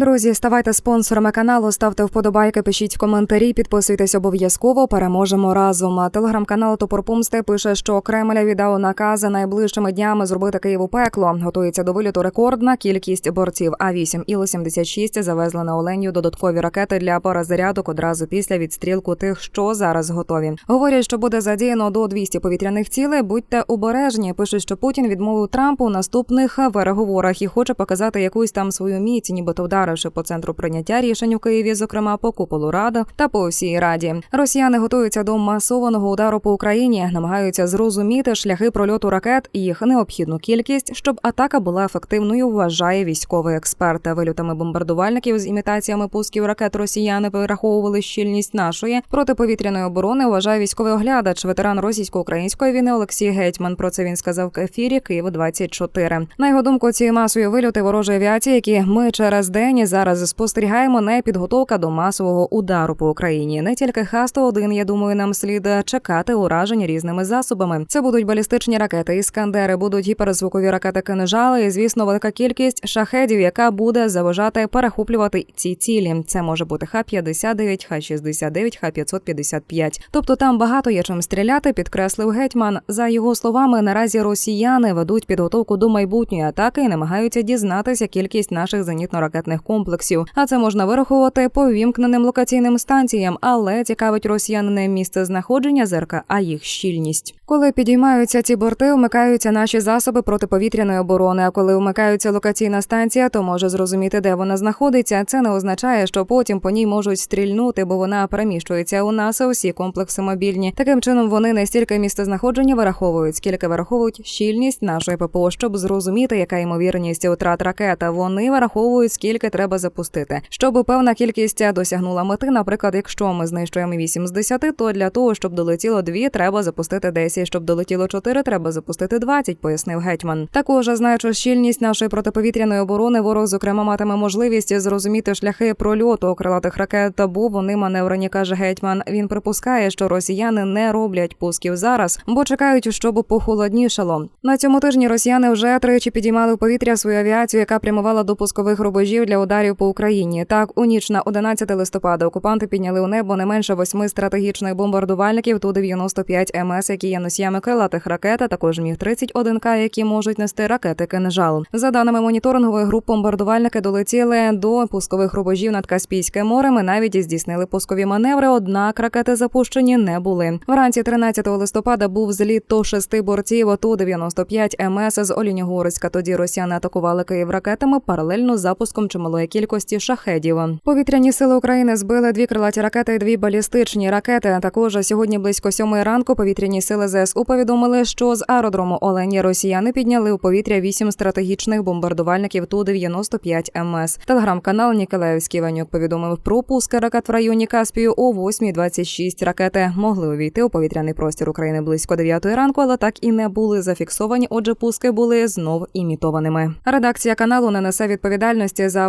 Друзі, ставайте спонсорами каналу, ставте вподобайки, пишіть коментарі, підписуйтесь обов'язково. Переможемо разом. Телеграм-канал Топор Помсти пише, що Кремль віддав накази найближчими днями зробити Києву пекло. Готується до виліту рекордна кількість борців. А 8 Іл-76 завезли на Оленю додаткові ракети для перезарядок одразу після відстрілку тих, що зараз готові. Говорять, що буде задіяно до 200 повітряних цілей. Будьте обережні. Пишуть, що Путін відмовив Трампу у наступних переговорах і хоче показати якусь там свою міць, нібито вдаривши по центру прийняття рішень у Києві, зокрема по куполу Рада та по всій раді. Росіяни готуються до масованого удару по Україні, намагаються зрозуміти шляхи прольоту ракет і їх необхідну кількість, щоб атака була ефективною. Вважає військовий експерт. Вильотами бомбардувальників з імітаціями пусків ракет росіяни вираховували щільність нашої протиповітряної оборони. Вважає військовий оглядач, ветеран російсько-української війни Олексій Гетьман. Про це він сказав в ефірі Київ 24 На його думку, ці масові вильоти ворожої авіації, які ми через день і зараз спостерігаємо, не підготовка до масового удару по Україні. Не тільки Х-101, я думаю, нам слід чекати ураження різними засобами. Це будуть балістичні ракети, іскандери, будуть гіперзвукові ракети кинжали. І звісно, велика кількість шахедів, яка буде заважати перехоплювати ці цілі. Це може бути Х-59, Х-69, Х-555. Тобто там багато є чим стріляти. Підкреслив гетьман. За його словами, наразі росіяни ведуть підготовку до майбутньої атаки і намагаються дізнатися кількість наших зенітно-ракетних комплексів. А це можна вирахувати по вімкненим локаційним станціям, але цікавить росіян не місце знаходження зерка, а їх щільність. Коли підіймаються ці борти, вмикаються наші засоби протиповітряної оборони. А коли вмикаються локаційна станція, то може зрозуміти, де вона знаходиться. Це не означає, що потім по ній можуть стрільнути, бо вона переміщується у нас. а Усі комплекси мобільні. Таким чином вони не стільки місце знаходження вираховують, скільки вираховують щільність нашої ППО, щоб зрозуміти, яка ймовірність утрат ракета. Вони вираховують, скільки треба запустити, щоб певна кількість досягнула мети. Наприклад, якщо ми знищуємо 8 з 10, то для того, щоб долетіло 2, треба запустити 10, щоб долетіло 4, треба запустити 20, пояснив гетьман. Також знаючи щільність нашої протиповітряної оборони, ворог зокрема матиме можливість зрозуміти шляхи прольоту крилатих ракет, бо вони маневрені, каже гетьман. Він припускає, що росіяни не роблять пусків зараз, бо чекають, щоб похолоднішало. На цьому тижні росіяни вже тричі підіймали в повітря свою авіацію, яка прямувала до пускових рубежів для ударів по Україні. Так, у ніч на 11 листопада окупанти підняли у небо не менше восьми стратегічних бомбардувальників ту 95 МС, які є носіями крилатих ракет, а також міг 31 к які можуть нести ракети кинжал. За даними моніторингової груп, бомбардувальники долетіли до пускових рубежів над Каспійським морем. і Навіть здійснили пускові маневри. Однак ракети запущені не були. Вранці 13 листопада був зліт то шести бортів ту 95 МС з Олінігорська. Тоді росіяни атакували Київ ракетами паралельно з запуском чималої кількості шахедів. Повітряні сили України збили дві крилаті ракети і дві балістичні ракети. Також сьогодні близько сьомої ранку повітряні сили ЗСУ повідомили, що з аеродрому Олені росіяни підняли у повітря вісім стратегічних бомбардувальників ту 95 МС. Телеграм-канал Ніколаївський Ванюк повідомив про пуски ракет в районі Каспію о 8.26. Ракети могли увійти у повітряний простір України близько 9 ранку, але так і не були зафіксовані. Отже, пуски були знов імітованими. Редакція каналу не несе відповідальності за